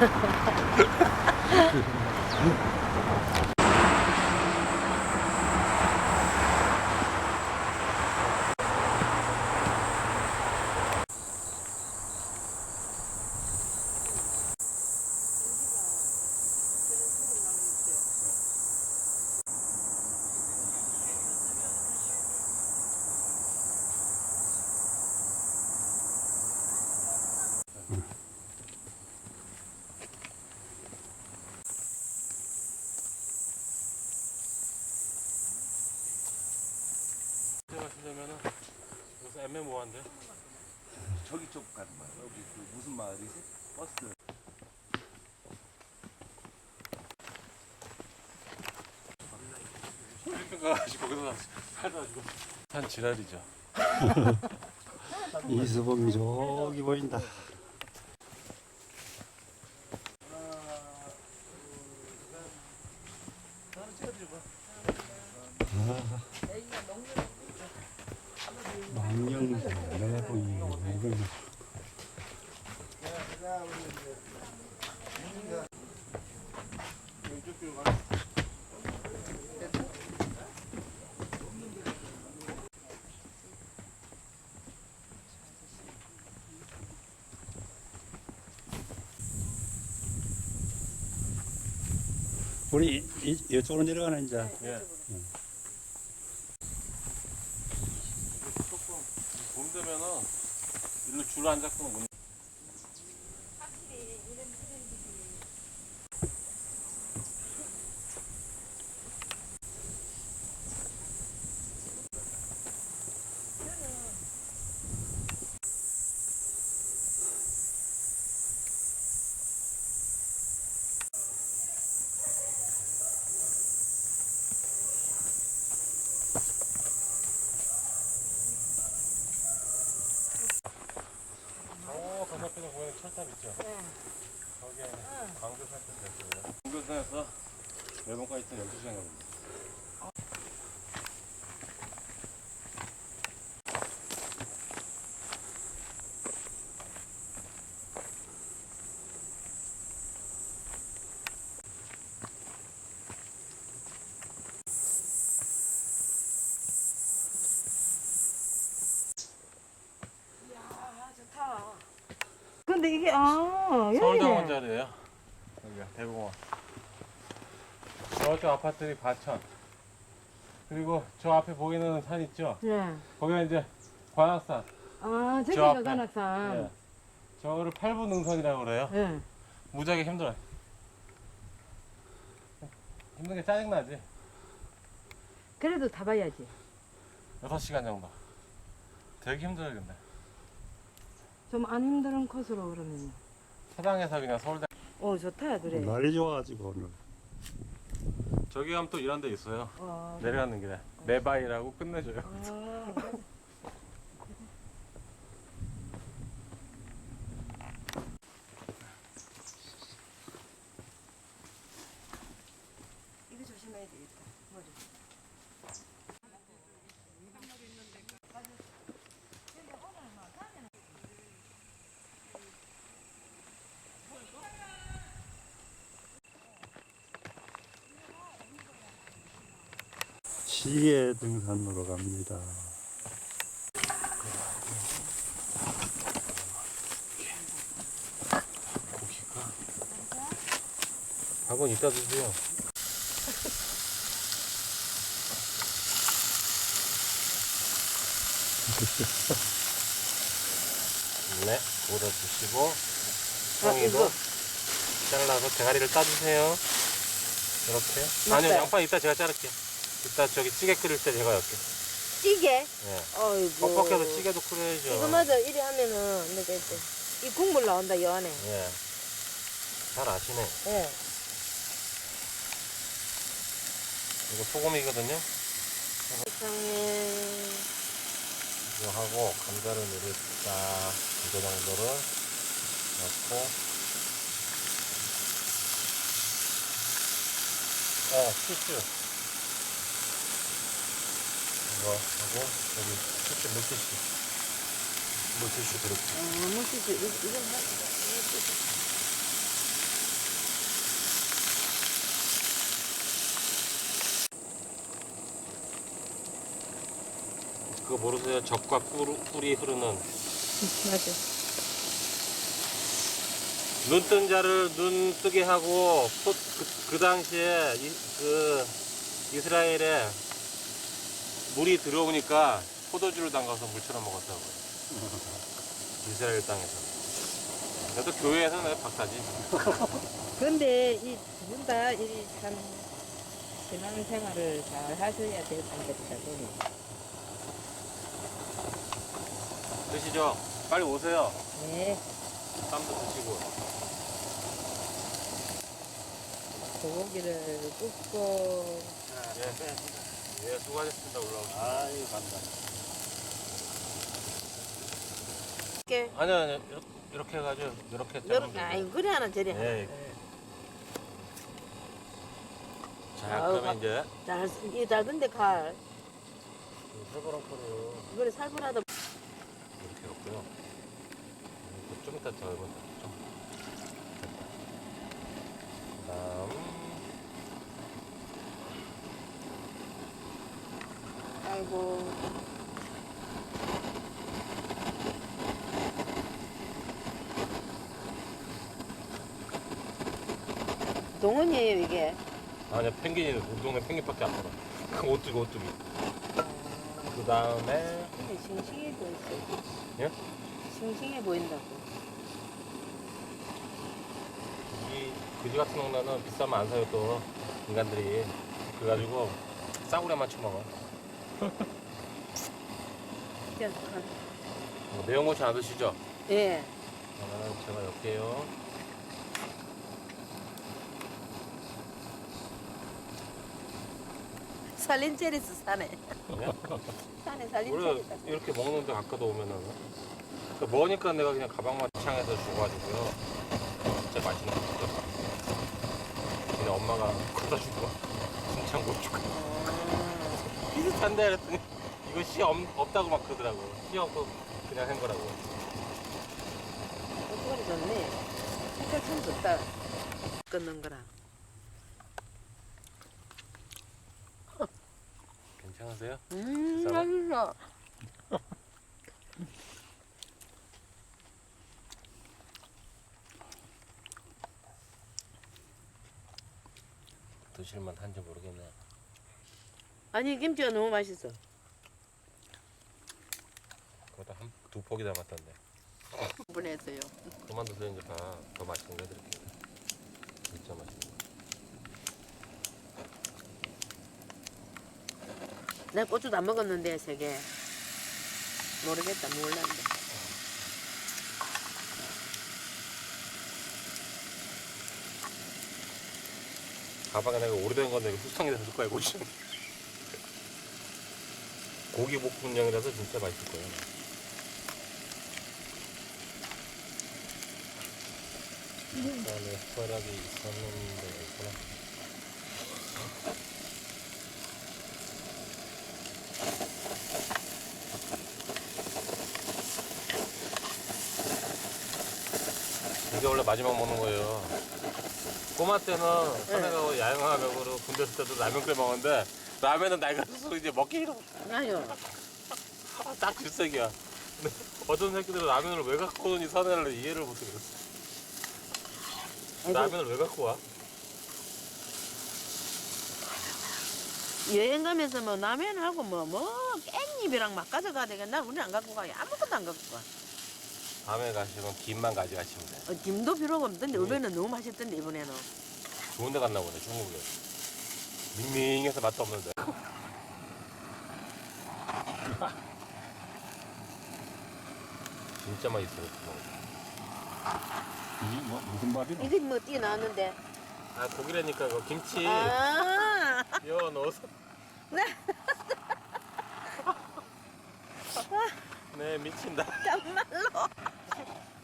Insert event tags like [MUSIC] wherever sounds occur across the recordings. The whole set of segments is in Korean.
よろしくお願いします。 여기서 애매모호한데 저기 쪽 가는 거야. 여기 그 무슨 마을이지? 버스. 필리핀 가가지고 거기서 살다 가지고 산 지랄이죠. [LAUGHS] 이수봉이 저기 보인다. 망령 내보이 우리 이, 이쪽으로 내려가는 이제 예. 조금 봄 되면은 일로 줄 안 잡고는 못. 어, 건너편에 보이는 철탑 있죠? 거기에 광교 살때 됐어요. 광교산에서 매번까지 있던 12시간 걸립니다. 근데 이게 아 여기네. 서울대공원 자리에요. 여기가 대공원. 저쪽 아파트들이 과천. 그리고 저 앞에 보이는 산 있죠? 네. 거기가 이제 관악산. 아 저 저기가 앞에. 관악산. 예. 저거를 팔부 능선이라고 그래요. 예. 무지하게 힘들어요. 힘든 게 짜증나지? 그래도 타봐야지. 6시간 정도. 되게 힘들어요, 근데. 좀 안 힘든 코스로 그러면. 차량에서 그냥 서울대. 어 좋다 그래. 날이 좋아가지고 오늘 저기 가면 또 일하는 데 있어요. 어. 내려가는 길에. 매바이라고 끝내줘요. 아, 이거 조심해야 되겠다. 머리. 시계 등산로로 갑니다. 고기가. 밥은 이따 드세요. [LAUGHS] 네, 묻어주시고 송이도 잘라서 대가리를 따주세요. 이렇게. 아니요, 맞아요. 양파 이따 제가 자를게요. 이따 저기 찌개 끓일 때 제가 엮게. 찌개. 예. 어이구. 뻑뻑해서 찌개도 끓여야죠. 이거 맞아. 이리 하면은 내가 이제 이 국물 나온다 이 안에. 예. 잘 아시네. 예. 이거 소금이거든요. 세상에. 이거 하고 감자를 미리 딱 이거 정도를 넣고 어 티슈 하고 여기 티슈 물티슈 물티슈 그릇 어, 물티슈 이- 이건 하- 물티슈. 그거 모르세요? 적과 꿀이 흐르는 [LAUGHS] 맞아 눈 뜬 자를 눈 뜨게 하고 그, 그 당시에 이, 그 이스라엘에 물이 들어오니까 포도주를 담가서 물처럼 먹었다고요. [LAUGHS] 이스라엘 땅에서. 그래도 교회에서는 박사지. [LAUGHS] 근데 이두분다 이참 신앙 생활을 잘 하셔야 될 분들이다 보니. 드시죠? 빨리 오세요. 네. 쌈도 드시고. 소고기를 굽고 예, 예, 수고하셨습니다. 올라오세요. 아유, 감사합니다. 이렇게 아니요, 아니요. 이렇게, 이렇게 해가지고, 이렇게 이렇게 자르면 아이 돼요. 그래 하나 저래 하나. 예. 자, 아우, 그러면 이제 잘, 이 달던데 칼. 거를 이거를 살벌하다. 이렇게. 이거 좀 이따 더 해보자. 좀. 됐다. 그다음 아이고. 동원이에요 이게. 아니야 펭귄이 우리 동네 펭귄밖에 안 살아. [LAUGHS] 그 오뚜기 오뚜기. 그 다음에 근데 싱싱해 보였어. 예? 싱싱해 보인다고. 이 그지 같은 동네는 비싸면 안 사요 또 인간들이. 그래가지고 싸구려만 쳐먹어. 뭐 매운 고추 안 드시죠? 예. 그러면 제가 엮게요. 살린 체리스 사네. 예? 산에 살린 원래 체리스. 이렇게 먹는데 가까도 오면은 그 먹으니까 내가 그냥 가방만 창에서 줘가지고요 진짜 맛있는 거 진짜 그냥 엄마가 갖다 주고 [LAUGHS] 진짜 못주 고 비슷한데 그랬더니 이거 씨 없, 없다고 막 그러더라고 씨 없고 그냥 한 거라고 고춧가루 좋네. 색깔 참 좋다. 끊는 거랑. 괜찮으세요? 음, 비싸워? 맛있어. 드실만 한지 모르겠네 아니 김치가 너무 맛있어. 그거 다 한, 두 포기 담았던데 분했어요. 그만 드세요 이제 다더 맛있는 거 해드릴게요 진짜 맛있는 거 내가 고추도 안 먹었는데 세 개. 모르겠다 몰랐는데. 가방에 내가 오래된 건데 이거 수성에다 넣을 거야 고추 고기 볶음용이라서 진짜 맛있을 거예요. 그다음에 숟가락이 있었는데 있구나. 이게 원래 마지막 먹는 거예요. 꼬마 때는 가고 야영하고 군대 있을 때도 라면 끓여 먹었는데 라면은 들수록 이제 먹기 힘들어 아유. 아, 딱 질색이야. 근데 어떤 새끼들은 라면을 왜 갖고 오는지 사내를 이해를 못하겠어. 아이고, 라면을 왜 갖고 와? 여행 가면서 뭐 라면하고 뭐 뭐 깻잎이랑 막 가져가야 되겠나? 우리 안 갖고 가. 아무것도 안 갖고 가. 다음에 가시면 김만 가져가시면 돼. 어, 김도 필요가 없던데 이번에는 너무 맛있던데 이번에는. 좋은 데 갔나 보네, 중국에. 밍밍해서 맛도 없는데. [LAUGHS] 진짜 맛있어요. 이게 뭐, 무슨 밥이노? 이게 뭐 뛰어 나왔는데. 아, 고기라니까 그 김치 아. 여 넣어서. 네, 미친다. 정말로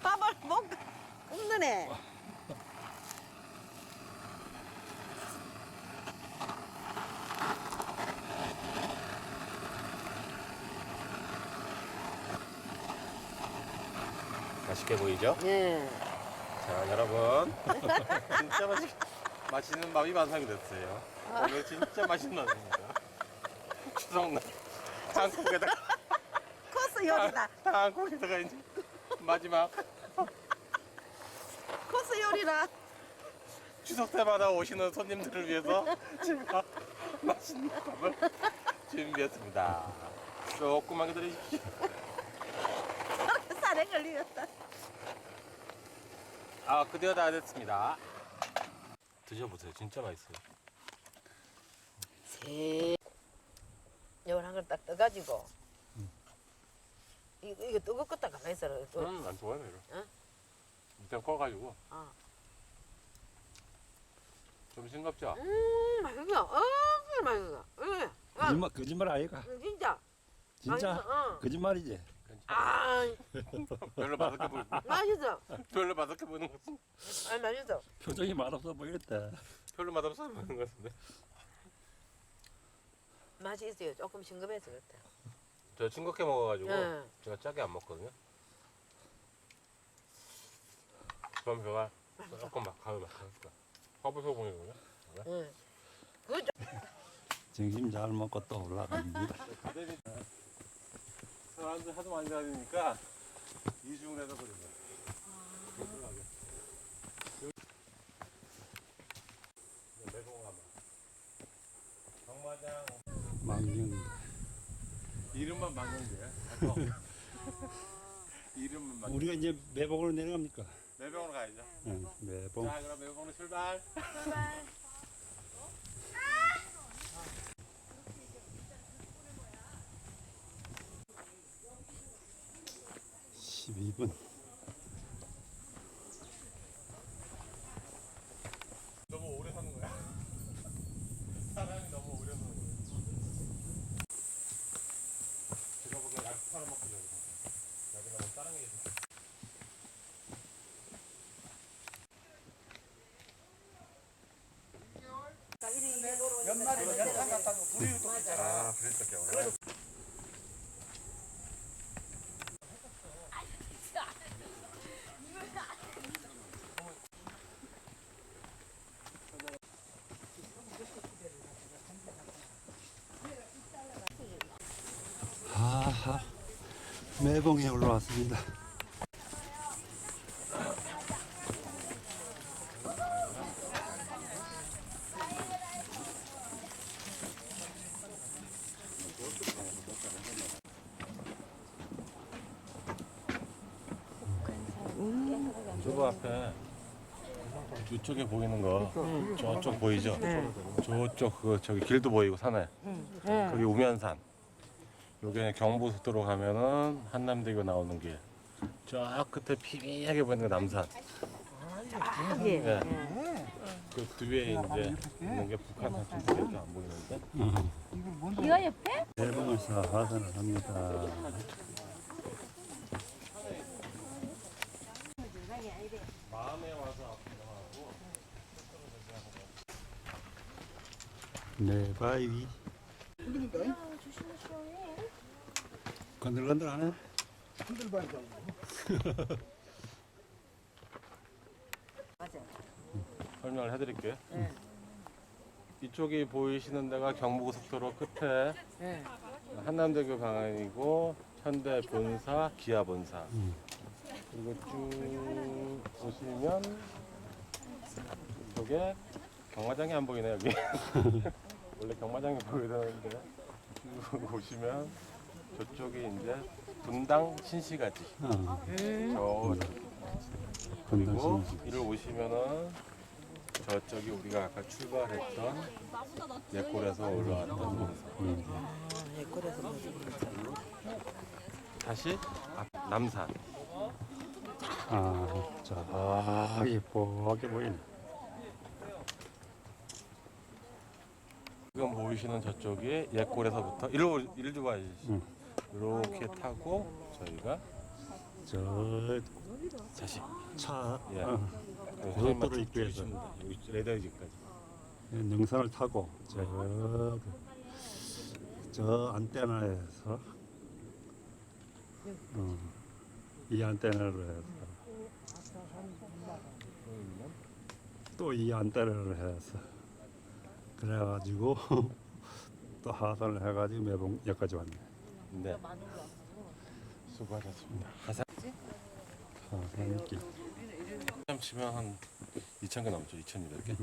밥을 못 굽느네. 맛있게 보이죠? 예. 자 여러분 [LAUGHS] 진짜 맛있, 맛있는 밥이 완성이 됐어요 오늘 진짜 맛있는 밥입니다 추석날 한국에다가 코스 요리다. 아, 거기다가 이제 마지막 코스 요리라. 추석 때마다 오시는 손님들을 위해서 제가 [LAUGHS] 맛있는 밥을 준비했습니다. 조금만 기다리십시오. 살에 걸리겠다. 아, 그대로 다 됐습니다. 드셔보세요. 진짜 맛있어요. 세. 요걸 딱 떠가지고. 이거 이거 뜨겁겠다 가만히 있어라. 또. 음, 안 좋아요, 이거. 응? 일단 꺼가지고 어. 좀 싱겁죠? 음 맛있어. 어 맛있어. 응. 어, 거짓말, 거짓말 아이가? 진짜. 진짜? 맛있어. 어. 거짓말이지? 아 별로 맛없게 보이, 맛있어. 별로 맛없게 보이는 것 같은데. 아 맛있어. 표정이 맛없어 보이겠다. 별로 맛없어 보이는 것 같은데. 맛이 있어요. 조금 싱겁해서 그렇다. 저 싱겁게 먹어가지고 응. 제가 짜게 안 먹거든요. 그럼 제가 조금 막 가을 막 가니까 허브 소금이거든요. 응. 그거 좀 점심 잘 먹고 또 올라갑니다. [LAUGHS] 사람들 하도 많이 다니니까 이중을 해서. 정마장 망경. 이름만 막는데. [LAUGHS] 이름만 막. 우리가 이제 매봉으로 내려갑니까? 매병으로 가야죠. 응, 매봉. 자, 그럼 매병으로 출발. 12분. 너무 오래 사는 거야. [LAUGHS] 사람이 너무 오래 사는 거야. 제가 보기엔 약 팔아먹기로 해서. 여기 너무 다른 게 있어. 아, 그랬다, 겨울. 하 매봉에 올라왔습니다. 저거 앞에 이쪽에 보이는 거 저쪽 보이죠? 저쪽 그 저기 길도 보이고 산에 거기 우면산 요게 경부속도로 가면은 한남대교 나오는 길. 저 끝에 피미하게 보이는 게 남산. 크게. 예. 그 뒤에 이제 있는 게 북한 산쪽도안 보이는데. 이거 옆에? 매봉에서 하산을 합니다. 마음에 와서 네. 건들건들하네. 설명을 해드릴게요. 이쪽이 보이시는 데가 경부고속도로 끝에 응. 한남대교 방향이고 현대 본사, 기아 본사. 음. 그리고 쭉 보시면 저게 경마장이 안 보이네 여기. [LAUGHS] 원래 경마장이 보이는데 쭉 보시면 저쪽이 이제 분당 신시가지. 어, 저 그리고. 이를 오시면은 저쪽이 우리가 아까 출발했던 옛골에서 올라왔던 동산. 음. 내 거라서 뭐지. 다시 앞 남산. 아, 자, 예쁘게 보이네. 지금 보이시는 저쪽이 옛골에서부터 이리로 이리 좋아야지. 응. 이렇게 타고 저희가 저, 다시 차, 예. 어, 고속도로 입구에서. 여기 레더지까지. 능선을 타고, 저, 저 안테나에서, 어, 이 안테나로 해서, 또 이 안테나를 해서, 그래가지고, [LAUGHS] 또 하산을 해가지고 매봉 여기까지 왔네. 네. 수고하셨습니다. 가사 가산길. 치면 한 2,000개 넘죠. 2,200개.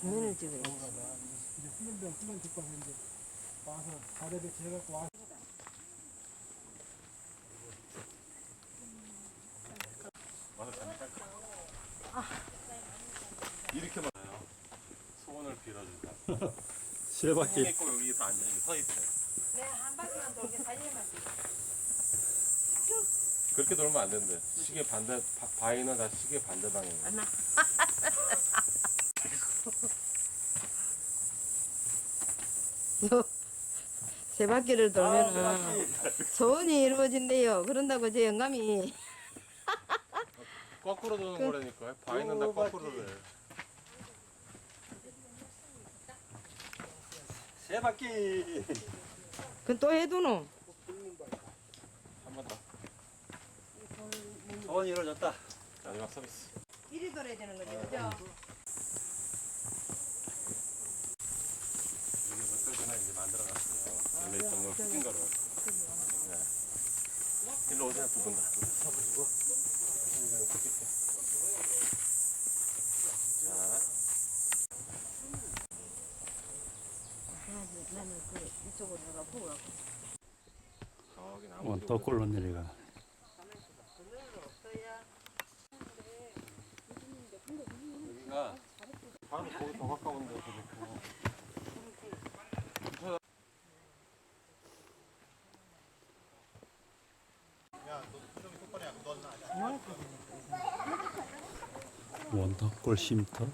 정면을 찍어야지. 이렇게 많아요. 소원을 빌어준다. [LAUGHS] 세 바퀴 꼭 여기서 앉아 서 있어요. 네, 한 바퀴만 돌게 살려만. 그렇게 돌면 안 된대. 시계 반대 바, 바위는 다 시계 반대 방향. [LAUGHS] 세 바퀴를 돌면은 소원이 이루어진대요. 그런다고 제 영감이 거꾸로 도는 거라니까. 바위는 다 거꾸로 돼. 세 바퀴. 그건 또 해두노. 한 번 더. 소원이 이루어졌다. 마지막 서비스. 이리 돌아야 되는 거지, 그죠? 이게 몇달 전에 이제 만들어놨어요. 원래 있던 걸 거로. 네. 일로 오세요 두 분 다. 서가지고. 굉장히 뜯길게. 자. 나는 그 이쪽으로 가보고 저기 나무. 덕골로 내려가. 여기가 바로 거기 더 가까운데 그렇고. 원덕골 쉼터.